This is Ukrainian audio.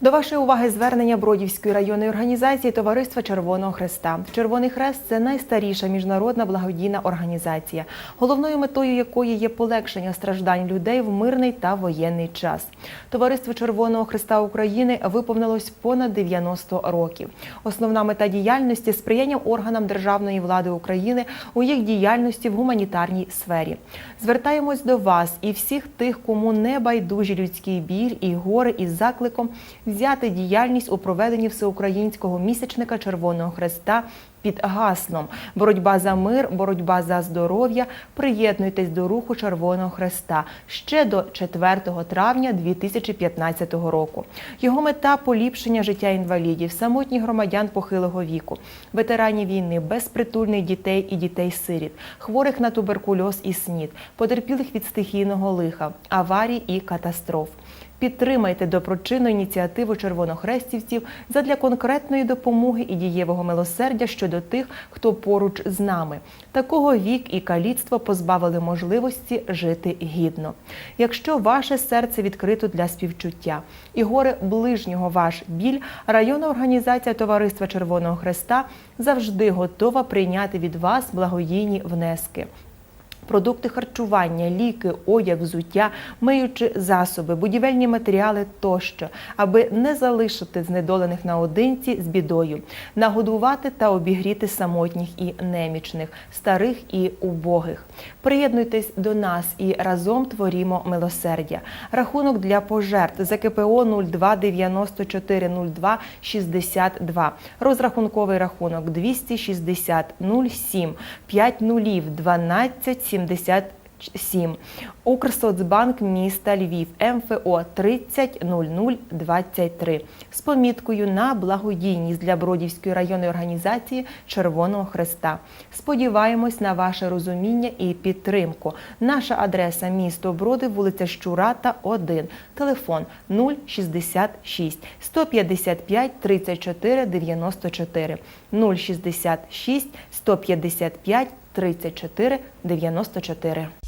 До вашої уваги звернення Бродівської районної організації Товариства Червоного Хреста. Червоний Хрест це найстаріша міжнародна благодійна організація, головною метою якої є полегшення страждань людей в мирний та воєнний час. Товариство Червоного Хреста України виповнилось понад 90 років. Основна мета діяльності сприяння органам державної влади України у їх діяльності в гуманітарній сфері. Звертаємось до вас і всіх тих, кому не байдужі людський біль і гори із закликом взяти діяльність у проведенні всеукраїнського місячника Червоного Хреста під гаслом Боротьба за мир, боротьба за здоров'я. Приєднуйтесь до руху Червоного Хреста ще до 4 травня 2015 року. Його мета поліпшення життя інвалідів, самотніх громадян похилого віку, ветеранів війни, безпритульних дітей і дітей-сиріт, хворих на туберкульоз і СНІД, потерпілих від стихійного лиха, аварій і катастроф. Підтримайте доброчинну ініціативу червонохрестівців задля конкретної допомоги і дієвого милосердя щодо тих, хто поруч з нами. Такого вік і каліцтво позбавили можливості жити гідно. Якщо ваше серце відкрито для співчуття і горе ближнього ваш біль, районна організація Товариства Червоного Хреста завжди готова прийняти від вас благодійні внески продукти харчування, ліки, одяг, взуття, миючі засоби, будівельні матеріали тощо, аби не залишити знедолених наодинці з бідою, нагодувати та обігріти самотніх і немічних, старих і убогих. Приєднуйтесь до нас і разом творімо милосердя. Рахунок для пожертв ЗКПО 02 94 02 62. Розрахунковий рахунок 260 07 5 нулів 12 77. Укрсоцбанк міста Львів МФО 300023 з поміткою на благодійність для Бродівської районної організації Червоного Хреста. Сподіваємось на ваше розуміння і підтримку. Наша адреса місто Броди, вулиця Щурата, 1, телефон 066 155 34 94 066 155 34 94.